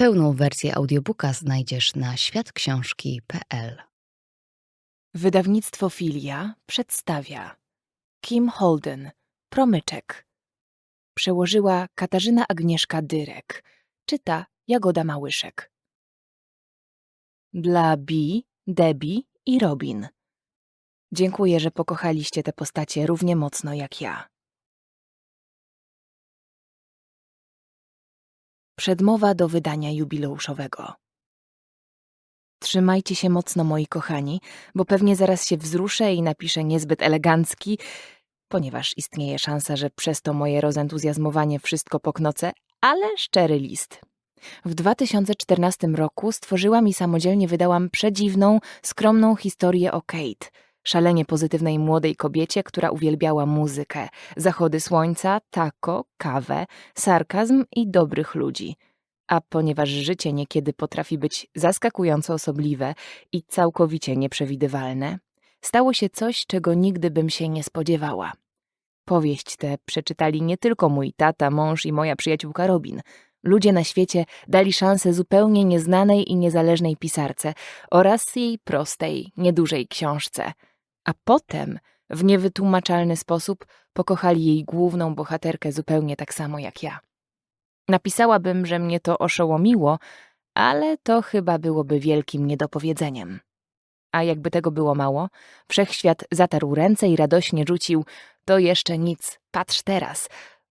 Pełną wersję audiobooka znajdziesz na światksiążki.pl. Wydawnictwo Filia przedstawia Kim Holden, Promyczek. Przełożyła Katarzyna Agnieszka Dyrek. Czyta Jagoda Małyszek. Dla Bi, Debbie i Robin. Dziękuję, że pokochaliście te postacie równie mocno jak ja. Przedmowa do wydania jubileuszowego. Trzymajcie się mocno, moi kochani, bo pewnie zaraz się wzruszę i napiszę niezbyt elegancki, ponieważ istnieje szansa, że przez to moje rozentuzjazmowanie wszystko poknocę, ale szczery list. W 2014 roku stworzyłam i samodzielnie wydałam przedziwną, skromną historię o Kate, szalenie pozytywnej młodej kobiecie, która uwielbiała muzykę, zachody słońca, tako, kawę, sarkazm i dobrych ludzi. A ponieważ życie niekiedy potrafi być zaskakująco osobliwe i całkowicie nieprzewidywalne, stało się coś, czego nigdy bym się nie spodziewała. Powieść tę przeczytali nie tylko mój tata, mąż i moja przyjaciółka Robin. Ludzie na świecie dali szansę zupełnie nieznanej i niezależnej pisarce oraz jej prostej, niedużej książce. A potem, w niewytłumaczalny sposób, pokochali jej główną bohaterkę zupełnie tak samo jak ja. Napisałabym, że mnie to oszołomiło, ale to chyba byłoby wielkim niedopowiedzeniem. A jakby tego było mało, wszechświat zatarł ręce i radośnie rzucił: To jeszcze nic, patrz teraz.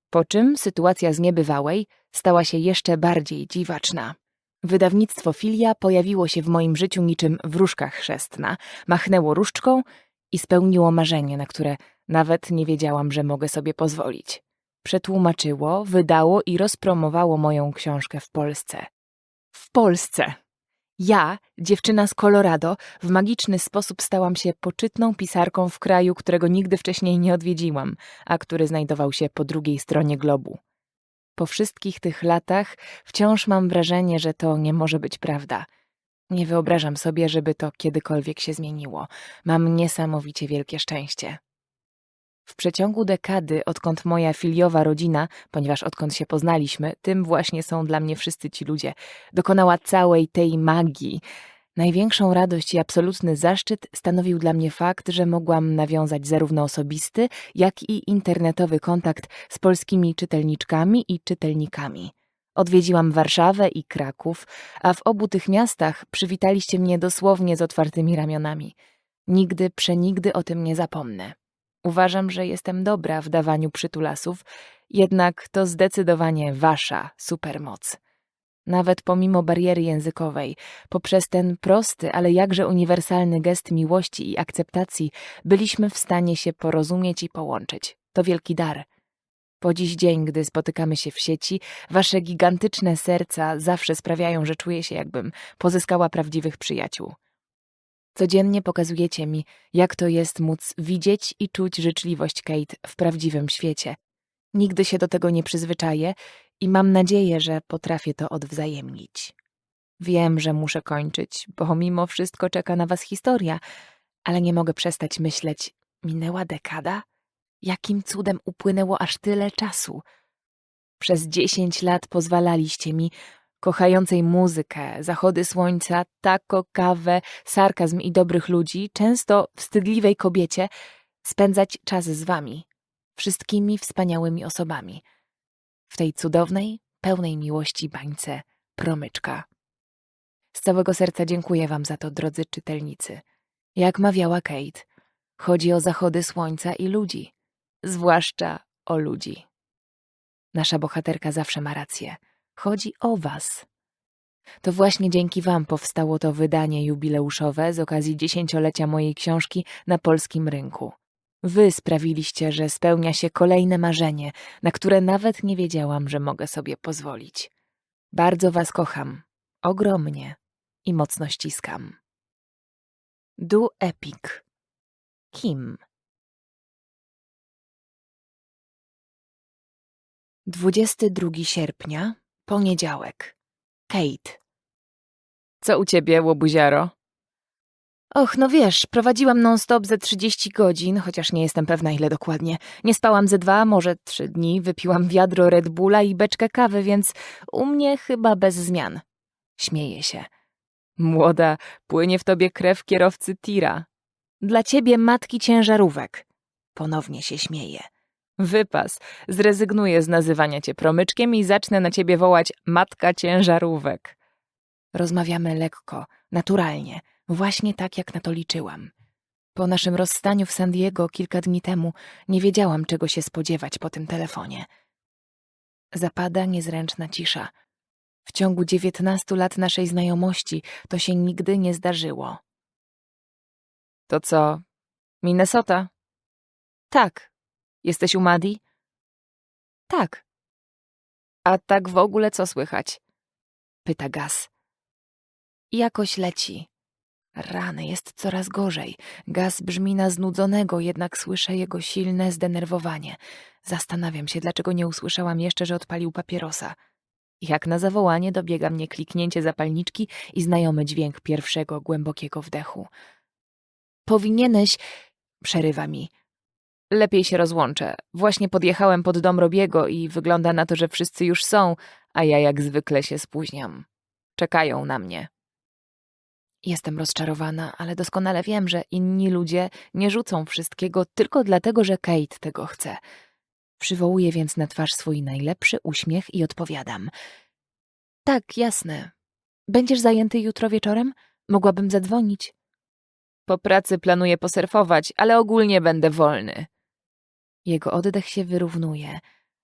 Po czym sytuacja z niebywałej stała się jeszcze bardziej dziwaczna. Wydawnictwo Filia pojawiło się w moim życiu niczym wróżka chrzestna, machnęło różdżką i spełniło marzenie, na które nawet nie wiedziałam, że mogę sobie pozwolić. Przetłumaczyło, wydało i rozpromowało moją książkę w Polsce. W Polsce! Ja, dziewczyna z Colorado, w magiczny sposób stałam się poczytną pisarką w kraju, którego nigdy wcześniej nie odwiedziłam, a który znajdował się po drugiej stronie globu. Po wszystkich tych latach wciąż mam wrażenie, że to nie może być prawda. Nie wyobrażam sobie, żeby to kiedykolwiek się zmieniło. Mam niesamowicie wielkie szczęście. W przeciągu dekady, odkąd moja filiowa rodzina, ponieważ odkąd się poznaliśmy, tym właśnie są dla mnie wszyscy ci ludzie, dokonała całej tej magii. Największą radość i absolutny zaszczyt stanowił dla mnie fakt, że mogłam nawiązać zarówno osobisty, jak i internetowy kontakt z polskimi czytelniczkami i czytelnikami. Odwiedziłam Warszawę i Kraków, a w obu tych miastach przywitaliście mnie dosłownie z otwartymi ramionami. Nigdy, przenigdy o tym nie zapomnę. Uważam, że jestem dobra w dawaniu przytulasów, jednak to zdecydowanie wasza supermoc. Nawet pomimo bariery językowej, poprzez ten prosty, ale jakże uniwersalny gest miłości i akceptacji, byliśmy w stanie się porozumieć i połączyć. To wielki dar. Po dziś dzień, gdy spotykamy się w sieci, wasze gigantyczne serca zawsze sprawiają, że czuję się, jakbym pozyskała prawdziwych przyjaciół. Codziennie pokazujecie mi, jak to jest móc widzieć i czuć życzliwość Kate w prawdziwym świecie. Nigdy się do tego nie przyzwyczaję i mam nadzieję, że potrafię to odwzajemnić. Wiem, że muszę kończyć, bo mimo wszystko czeka na was historia, ale nie mogę przestać myśleć, minęła dekada? Jakim cudem upłynęło aż tyle czasu? Przez dziesięć lat pozwalaliście mi, kochającej muzykę, zachody słońca, tako, kawę, sarkazm i dobrych ludzi, często wstydliwej kobiecie, spędzać czas z wami, wszystkimi wspaniałymi osobami, w tej cudownej, pełnej miłości bańce promyczka. Z całego serca dziękuję wam za to, drodzy czytelnicy. Jak mawiała Kate, chodzi o zachody słońca i ludzi, zwłaszcza o ludzi. Nasza bohaterka zawsze ma rację. Chodzi o Was. To właśnie dzięki Wam powstało to wydanie jubileuszowe z okazji dziesięciolecia mojej książki na polskim rynku. Wy sprawiliście, że spełnia się kolejne marzenie, na które nawet nie wiedziałam, że mogę sobie pozwolić. Bardzo Was kocham, ogromnie i mocno ściskam. Du Epic. Kim? 22 sierpnia, poniedziałek. Kate. Co u ciebie, łobuziaro? Och, no wiesz, prowadziłam non-stop ze 30 godzin, chociaż nie jestem pewna ile dokładnie. Nie spałam ze dwa, może trzy dni, wypiłam wiadro Red Bulla i beczkę kawy, więc u mnie chyba bez zmian. Śmieje się. Młoda, płynie w tobie krew kierowcy tira. Dla ciebie matki ciężarówek. Ponownie się śmieje. Wypas. Zrezygnuję z nazywania cię promyczkiem i zacznę na ciebie wołać matka ciężarówek. Rozmawiamy lekko, naturalnie, właśnie tak jak na to liczyłam. Po naszym rozstaniu w San Diego kilka dni temu nie wiedziałam, czego się spodziewać po tym telefonie. Zapada niezręczna cisza. W ciągu dziewiętnastu lat naszej znajomości to się nigdy nie zdarzyło. To co? Minnesota? Tak. Jesteś u Madi? Tak. A tak w ogóle co słychać? Pyta Gaz. Jakoś leci. Rany, jest coraz gorzej. Gaz brzmi na znudzonego, jednak słyszę jego silne zdenerwowanie. Zastanawiam się, dlaczego nie usłyszałam jeszcze, że odpalił papierosa. Jak na zawołanie dobiega mnie kliknięcie zapalniczki i znajomy dźwięk pierwszego głębokiego wdechu. Powinieneś... przerywa mi. Lepiej się rozłączę. Właśnie podjechałem pod dom Robiego i wygląda na to, że wszyscy już są, a ja jak zwykle się spóźniam. Czekają na mnie. Jestem rozczarowana, ale doskonale wiem, że inni ludzie nie rzucą wszystkiego tylko dlatego, że Kate tego chce. Przywołuję więc na twarz swój najlepszy uśmiech i odpowiadam. Tak, jasne. Będziesz zajęty jutro wieczorem? Mogłabym zadzwonić. Po pracy planuję posurfować, ale ogólnie będę wolny. Jego oddech się wyrównuje,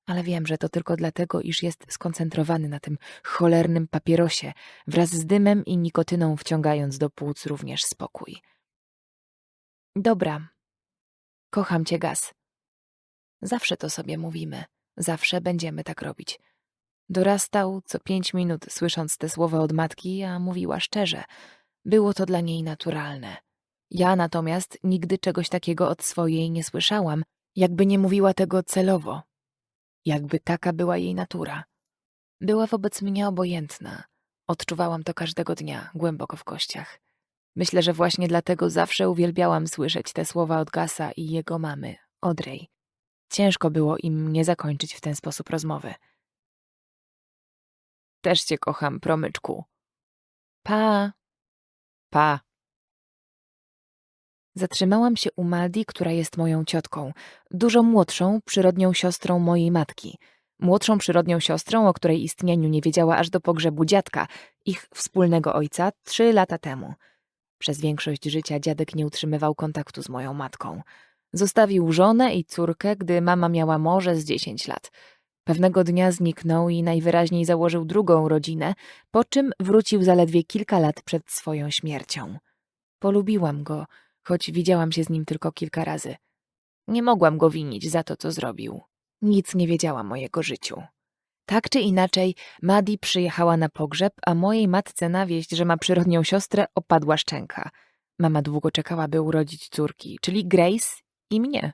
ale wiem, że to tylko dlatego, iż jest skoncentrowany na tym cholernym papierosie, wraz z dymem i nikotyną wciągając do płuc również spokój. Dobra. Kocham cię, Gaz. Zawsze to sobie mówimy. Zawsze będziemy tak robić. Dorastał co pięć minut, słysząc te słowa od matki, a mówiła szczerze. Było to dla niej naturalne. Ja natomiast nigdy czegoś takiego od swojej nie słyszałam, jakby nie mówiła tego celowo. Jakby taka była jej natura. Była wobec mnie obojętna. Odczuwałam to każdego dnia, głęboko w kościach. Myślę, że właśnie dlatego zawsze uwielbiałam słyszeć te słowa od Gasa i jego mamy, Audrey. Ciężko było im nie zakończyć w ten sposób rozmowy. Też cię kocham, promyczku. Pa. Pa. Zatrzymałam się u Maldi, która jest moją ciotką, dużo młodszą, przyrodnią siostrą mojej matki. Młodszą przyrodnią siostrą, o której istnieniu nie wiedziała aż do pogrzebu dziadka, ich wspólnego ojca, trzy lata temu. Przez większość życia dziadek nie utrzymywał kontaktu z moją matką. Zostawił żonę i córkę, gdy mama miała może z dziesięć lat. Pewnego dnia zniknął i najwyraźniej założył drugą rodzinę, po czym wrócił zaledwie kilka lat przed swoją śmiercią. Polubiłam go, choć widziałam się z nim tylko kilka razy. Nie mogłam go winić za to, co zrobił. Nic nie wiedziałam o jego życiu. Tak czy inaczej, Madi przyjechała na pogrzeb, a mojej matce na wieść, że ma przyrodnią siostrę, opadła szczęka. Mama długo czekała, by urodzić córki, czyli Grace i mnie.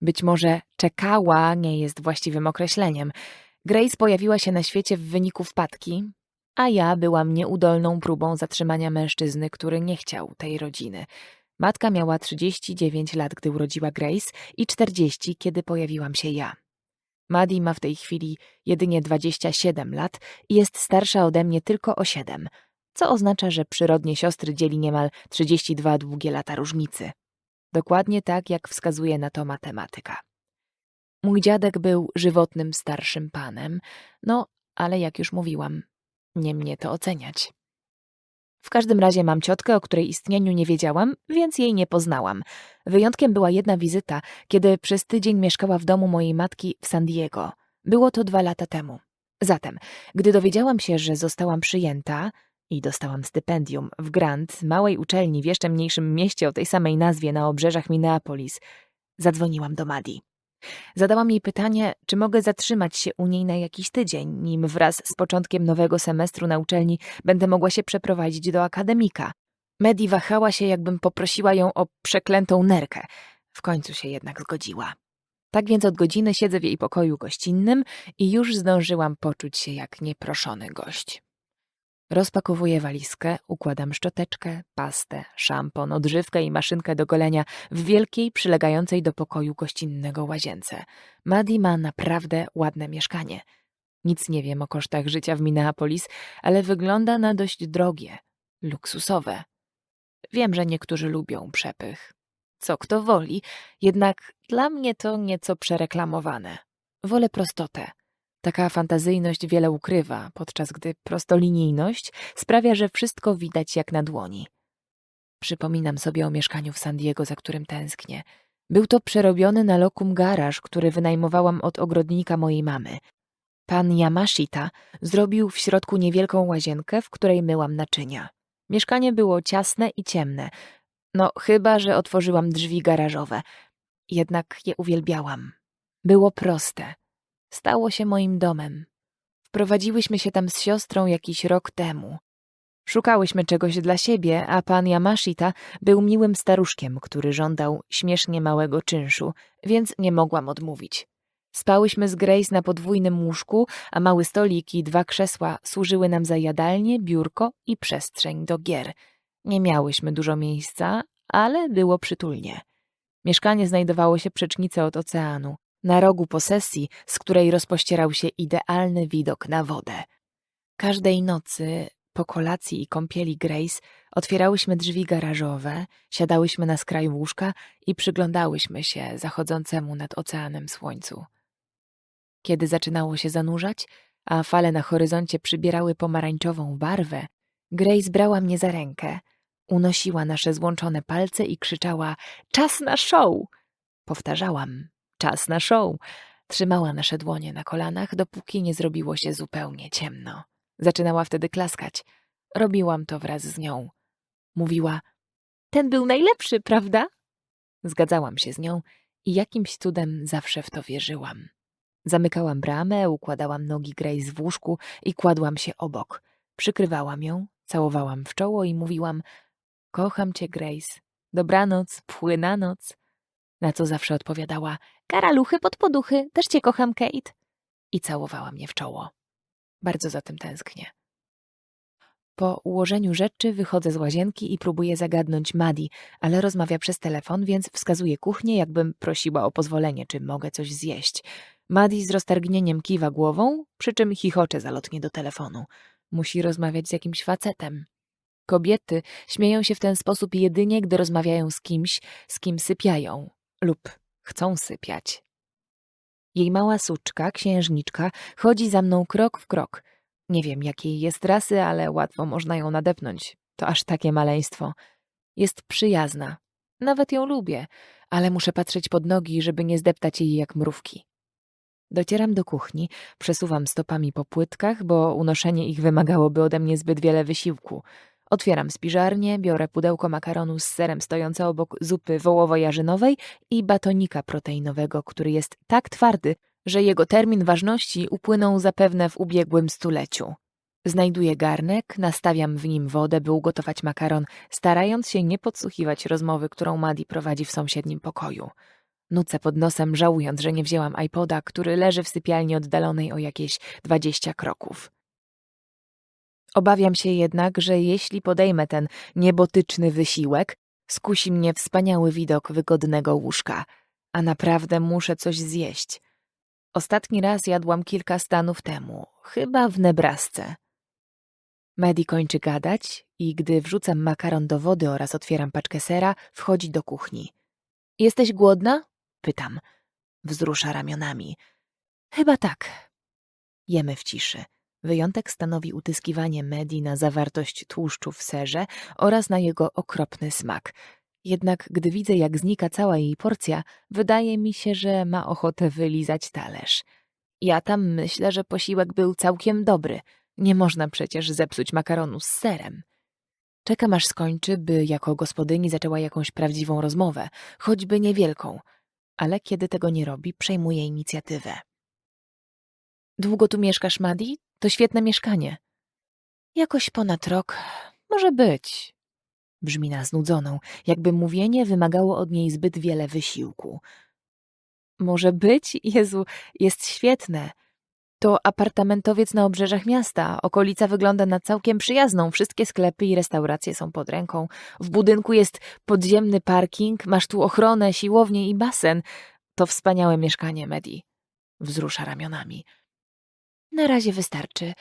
Być może czekała nie jest właściwym określeniem. Grace pojawiła się na świecie w wyniku wpadki, a ja byłam nieudolną próbą zatrzymania mężczyzny, który nie chciał tej rodziny. Matka miała 39 lat, gdy urodziła Grace i 40, kiedy pojawiłam się ja. Maddie ma w tej chwili jedynie 27 lat i jest starsza ode mnie tylko o 7, co oznacza, że przyrodnie siostry dzieli niemal 32 długie lata różnicy. Dokładnie tak, jak wskazuje na to matematyka. Mój dziadek był żywotnym starszym panem, no, ale jak już mówiłam, nie mnie to oceniać. W każdym razie mam ciotkę, o której istnieniu nie wiedziałam, więc jej nie poznałam. Wyjątkiem była jedna wizyta, kiedy przez tydzień mieszkała w domu mojej matki w San Diego. Było to dwa lata temu. Zatem, gdy dowiedziałam się, że zostałam przyjęta i dostałam stypendium w Grant, małej uczelni w jeszcze mniejszym mieście o tej samej nazwie na obrzeżach Minneapolis, zadzwoniłam do Madi. Zadałam jej pytanie, czy mogę zatrzymać się u niej na jakiś tydzień, nim wraz z początkiem nowego semestru na uczelni będę mogła się przeprowadzić do akademika. Medi wahała się, jakbym poprosiła ją o przeklętą nerkę. W końcu się jednak zgodziła. Tak więc od godziny siedzę w jej pokoju gościnnym i już zdążyłam poczuć się jak nieproszony gość. Rozpakowuję walizkę, układam szczoteczkę, pastę, szampon, odżywkę i maszynkę do golenia w wielkiej, przylegającej do pokoju gościnnego łazience. Madi ma naprawdę ładne mieszkanie. Nic nie wiem o kosztach życia w Minneapolis, ale wygląda na dość drogie, luksusowe. Wiem, że niektórzy lubią przepych. Co kto woli, jednak dla mnie to nieco przereklamowane. Wolę prostotę. Taka fantazyjność wiele ukrywa, podczas gdy prostolinijność sprawia, że wszystko widać jak na dłoni. Przypominam sobie o mieszkaniu w San Diego, za którym tęsknię. Był to przerobiony na lokum garaż, który wynajmowałam od ogrodnika mojej mamy. Pan Yamashita zrobił w środku niewielką łazienkę, w której myłam naczynia. Mieszkanie było ciasne i ciemne. No, chyba, że otworzyłam drzwi garażowe. Jednak je uwielbiałam. Było proste. Stało się moim domem. Wprowadziłyśmy się tam z siostrą jakiś rok temu. Szukałyśmy czegoś dla siebie, a pan Yamashita był miłym staruszkiem, który żądał śmiesznie małego czynszu, więc nie mogłam odmówić. Spałyśmy z Grace na podwójnym łóżku, a mały stolik i dwa krzesła służyły nam za jadalnię, biurko i przestrzeń do gier. Nie miałyśmy dużo miejsca, ale było przytulnie. Mieszkanie znajdowało się przecznicę od oceanu, na rogu posesji, z której rozpościerał się idealny widok na wodę. Każdej nocy, po kolacji i kąpieli Grace, otwierałyśmy drzwi garażowe, siadałyśmy na skraju łóżka i przyglądałyśmy się zachodzącemu nad oceanem słońcu. Kiedy zaczynało się zanurzać, a fale na horyzoncie przybierały pomarańczową barwę, Grace brała mnie za rękę, unosiła nasze złączone palce i krzyczała – czas na show! Powtarzałam – czas na show! Trzymała nasze dłonie na kolanach, dopóki nie zrobiło się zupełnie ciemno. Zaczynała wtedy klaskać. Robiłam to wraz z nią. Mówiła – ten był najlepszy, prawda? Zgadzałam się z nią i jakimś cudem zawsze w to wierzyłam. Zamykałam bramę, układałam nogi Grace w łóżku i kładłam się obok. Przykrywałam ją, całowałam w czoło i mówiłam Kocham cię, Grace. Dobranoc, płyna noc. Na co zawsze odpowiadała Karaluchy pod poduchy, też cię kocham, Kate. I całowała mnie w czoło. Bardzo za tym tęsknię. Po ułożeniu rzeczy wychodzę z łazienki i próbuję zagadnąć Madi, ale rozmawia przez telefon, więc wskazuje kuchnię, jakbym prosiła o pozwolenie, czy mogę coś zjeść. Madi z roztargnieniem kiwa głową, przy czym chichocze zalotnie do telefonu. Musi rozmawiać z jakimś facetem. Kobiety śmieją się w ten sposób jedynie, gdy rozmawiają z kimś, z kim sypiają lub chcą sypiać. Jej mała suczka, księżniczka, chodzi za mną krok w krok. Nie wiem, jakiej jest rasy, ale łatwo można ją nadepnąć. To aż takie maleństwo. Jest przyjazna. Nawet ją lubię, ale muszę patrzeć pod nogi, żeby nie zdeptać jej jak mrówki. Docieram do kuchni, przesuwam stopami po płytkach, bo unoszenie ich wymagałoby ode mnie zbyt wiele wysiłku. Otwieram spiżarnię, biorę pudełko makaronu z serem stojące obok zupy wołowo-jarzynowej i batonika proteinowego, który jest tak twardy, że jego termin ważności upłynął zapewne w ubiegłym stuleciu. Znajduję garnek, nastawiam w nim wodę, by ugotować makaron, starając się nie podsłuchiwać rozmowy, którą Madi prowadzi w sąsiednim pokoju. Nucę pod nosem, żałując, że nie wzięłam iPoda, który leży w sypialni oddalonej o jakieś dwadzieścia kroków. Obawiam się jednak, że jeśli podejmę ten niebotyczny wysiłek, skusi mnie wspaniały widok wygodnego łóżka, a naprawdę muszę coś zjeść. Ostatni raz jadłam kilka stanów temu, chyba w Nebrasce. Medi kończy gadać i gdy wrzucam makaron do wody oraz otwieram paczkę sera, wchodzi do kuchni. Jesteś głodna? Pytam. Wzrusza ramionami. Chyba tak. Jemy w ciszy. Wyjątek stanowi utyskiwanie Medi na zawartość tłuszczu w serze oraz na jego okropny smak. Jednak gdy widzę, jak znika cała jej porcja, wydaje mi się, że ma ochotę wylizać talerz. Ja tam myślę, że posiłek był całkiem dobry. Nie można przecież zepsuć makaronu z serem. Czekam aż skończy, by jako gospodyni zaczęła jakąś prawdziwą rozmowę, choćby niewielką. Ale kiedy tego nie robi, przejmuje inicjatywę. Długo tu mieszkasz, Madi? To świetne mieszkanie. Jakoś ponad rok. Może być. Brzmi na znudzoną, jakby mówienie wymagało od niej zbyt wiele wysiłku. Może być? Jezu, jest świetne. To apartamentowiec na obrzeżach miasta. Okolica wygląda na całkiem przyjazną. Wszystkie sklepy i restauracje są pod ręką. W budynku jest podziemny parking, masz tu ochronę, siłownię i basen. To wspaniałe mieszkanie, Medi. Wzrusza ramionami. Na razie wystarczy.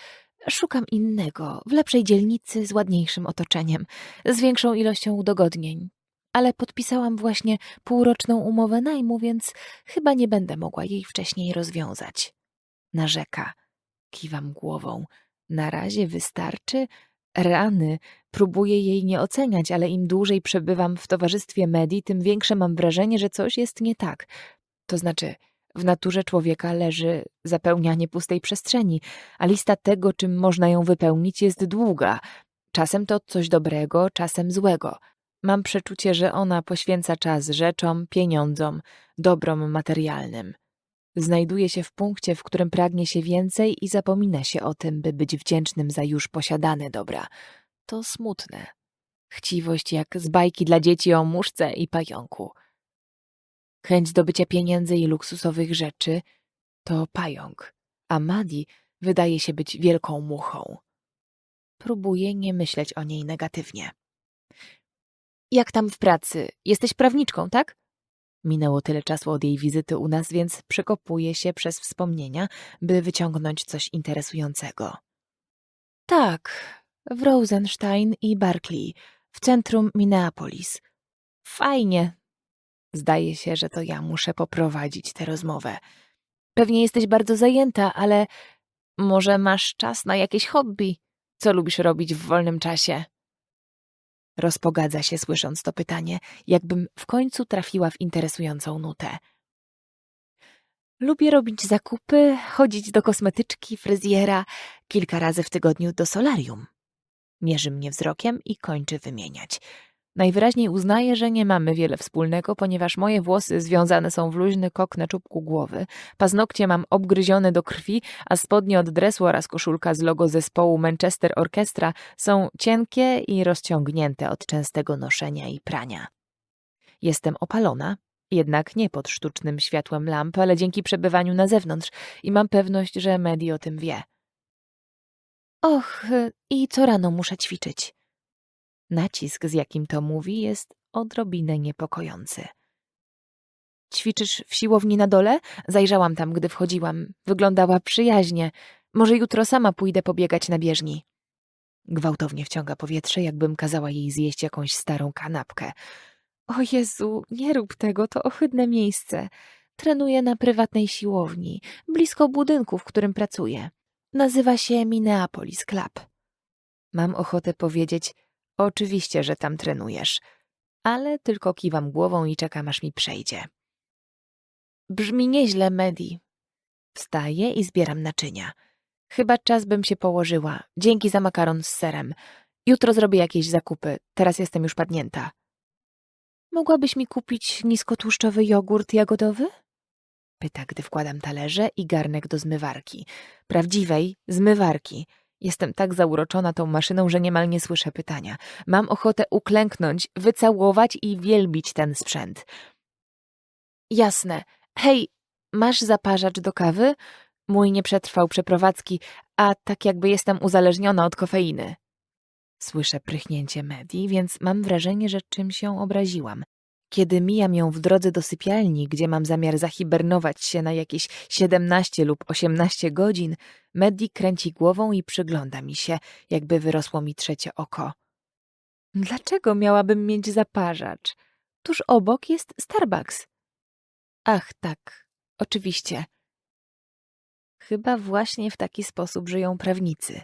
Szukam innego, w lepszej dzielnicy, z ładniejszym otoczeniem, z większą ilością udogodnień. Ale podpisałam właśnie półroczną umowę najmu, więc chyba nie będę mogła jej wcześniej rozwiązać. Narzeka. Kiwam głową. Na razie wystarczy. Rany. Próbuję jej nie oceniać, ale im dłużej przebywam w towarzystwie Medi, tym większe mam wrażenie, że coś jest nie tak. To znaczy, w naturze człowieka leży zapełnianie pustej przestrzeni, a lista tego, czym można ją wypełnić, jest długa. Czasem to coś dobrego, czasem złego. Mam przeczucie, że ona poświęca czas rzeczom, pieniądzom, dobrom materialnym. Znajduje się w punkcie, w którym pragnie się więcej i zapomina się o tym, by być wdzięcznym za już posiadane dobra. To smutne. Chciwość jak z bajki dla dzieci o muszce i pająku. Chęć zdobycia pieniędzy i luksusowych rzeczy to pająk, a Madi wydaje się być wielką muchą. Próbuję nie myśleć o niej negatywnie. Jak tam w pracy? Jesteś prawniczką, tak? Minęło tyle czasu od jej wizyty u nas, więc przekopuję się przez wspomnienia, by wyciągnąć coś interesującego. Tak, w Rosenstein i Berkeley, w centrum Minneapolis. Fajnie. Zdaje się, że to ja muszę poprowadzić tę rozmowę. Pewnie jesteś bardzo zajęta, ale może masz czas na jakieś hobby? Co lubisz robić w wolnym czasie? Rozpogadza się, słysząc to pytanie, jakbym w końcu trafiła w interesującą nutę. Lubię robić zakupy, chodzić do kosmetyczki, fryzjera, kilka razy w tygodniu do solarium. Mierzy mnie wzrokiem i kończy wymieniać. Najwyraźniej uznaje, że nie mamy wiele wspólnego, ponieważ moje włosy związane są w luźny kok na czubku głowy, paznokcie mam obgryzione do krwi, a spodnie od dresu oraz koszulka z logo zespołu Manchester Orchestra są cienkie i rozciągnięte od częstego noszenia i prania. Jestem opalona, jednak nie pod sztucznym światłem lamp, ale dzięki przebywaniu na zewnątrz i mam pewność, że Medi o tym wie. Och, i co rano muszę ćwiczyć. Nacisk, z jakim to mówi, jest odrobinę niepokojący. Ćwiczysz w siłowni na dole? Zajrzałam tam, gdy wchodziłam. Wyglądała przyjaźnie. Może jutro sama pójdę pobiegać na bieżni. Gwałtownie wciąga powietrze, jakbym kazała jej zjeść jakąś starą kanapkę. O Jezu, nie rób tego, to ohydne miejsce. Trenuję na prywatnej siłowni, blisko budynku, w którym pracuję. Nazywa się Minneapolis Club. Mam ochotę powiedzieć, oczywiście, że tam trenujesz, ale tylko kiwam głową i czekam, aż mi przejdzie. Brzmi nieźle, Medi. Wstaję i zbieram naczynia. Chyba czas bym się położyła. Dzięki za makaron z serem. Jutro zrobię jakieś zakupy. Teraz jestem już padnięta. Mogłabyś mi kupić niskotłuszczowy jogurt jagodowy? Pyta, gdy wkładam talerze i garnek do zmywarki. Prawdziwej zmywarki. Jestem tak zauroczona tą maszyną, że niemal nie słyszę pytania. Mam ochotę uklęknąć, wycałować i wielbić ten sprzęt. Jasne. Hej, masz zaparzacz do kawy? Mój nie przetrwał przeprowadzki, a tak jakby jestem uzależniona od kofeiny. Słyszę prychnięcie Medi, więc mam wrażenie, że czymś ją obraziłam. Kiedy mijam ją w drodze do sypialni, gdzie mam zamiar zahibernować się na jakieś 17 lub 18 godzin, Medi kręci głową i przygląda mi się, jakby wyrosło mi trzecie oko. Dlaczego miałabym mieć zaparzacz? Tuż obok jest Starbucks. Ach, tak, oczywiście. Chyba właśnie w taki sposób żyją prawnicy.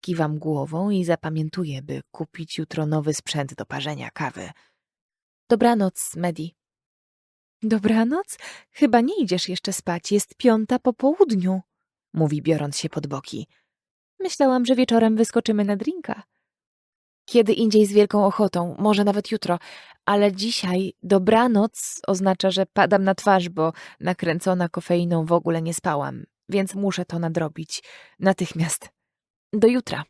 Kiwam głową i zapamiętuję, by kupić jutro nowy sprzęt do parzenia kawy. Dobranoc, Medi. Dobranoc? Chyba nie idziesz jeszcze spać, jest piąta po południu, mówi biorąc się pod boki. Myślałam, że wieczorem wyskoczymy na drinka. Kiedy indziej z wielką ochotą, może nawet jutro, ale dzisiaj dobranoc oznacza, że padam na twarz, bo nakręcona kofeiną w ogóle nie spałam, więc muszę to nadrobić. Natychmiast. Do jutra.